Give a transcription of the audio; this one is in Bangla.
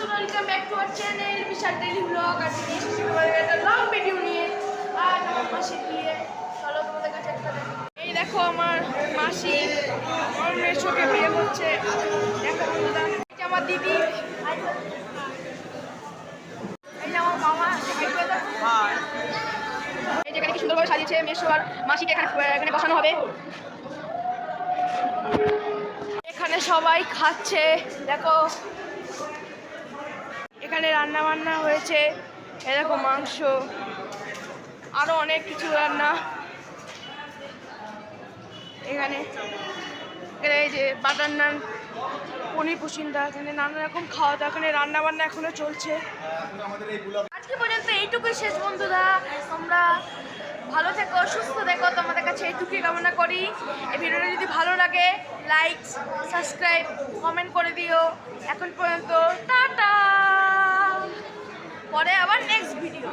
Welcome back to channel Bishal daily blog তুমি এসেছি তোমাদের একটা লং ভিডিও নিয়ে। আর আমার মাসি বিয়ে। চলো তোমাদের কাছে একটা এই দেখো আমার মাসি। আমার মেশোকে বিয়ে করছে দেখো বন্ধুরা যে আমার দিদি। এই আমার মামা। এই যে এখানে কি সুন্দরভাবে সাজিয়েছে মেশো আর মাসিকে এখানে হবে। এখানে সবাই খাচ্ছে। দেখো। এখানে রান্না বান্না হয়েছে এরকম মাংস। আরও অনেক কিছু রান্না। এখানে এই যে বাটার নান, পনির পুসিন্দা, এখানে নানা রকম খাওয়া দাওয়া, এখানে রান্না বান্না এখনও চলছে। আজকে পর্যন্ত এইটুকুই শেষ বন্ধুরা তোমরা ভালো থেকো, সুস্থ দেখো তোমাদের কাছে এইটুকুই কামনা করি। এই ভিডিওটা যদি ভালো লাগে লাইক সাবস্ক্রাইব কমেন্ট করে দিও। এখন পর্যন্ত টাটা। পরে আবার নেক্সট ভিডিও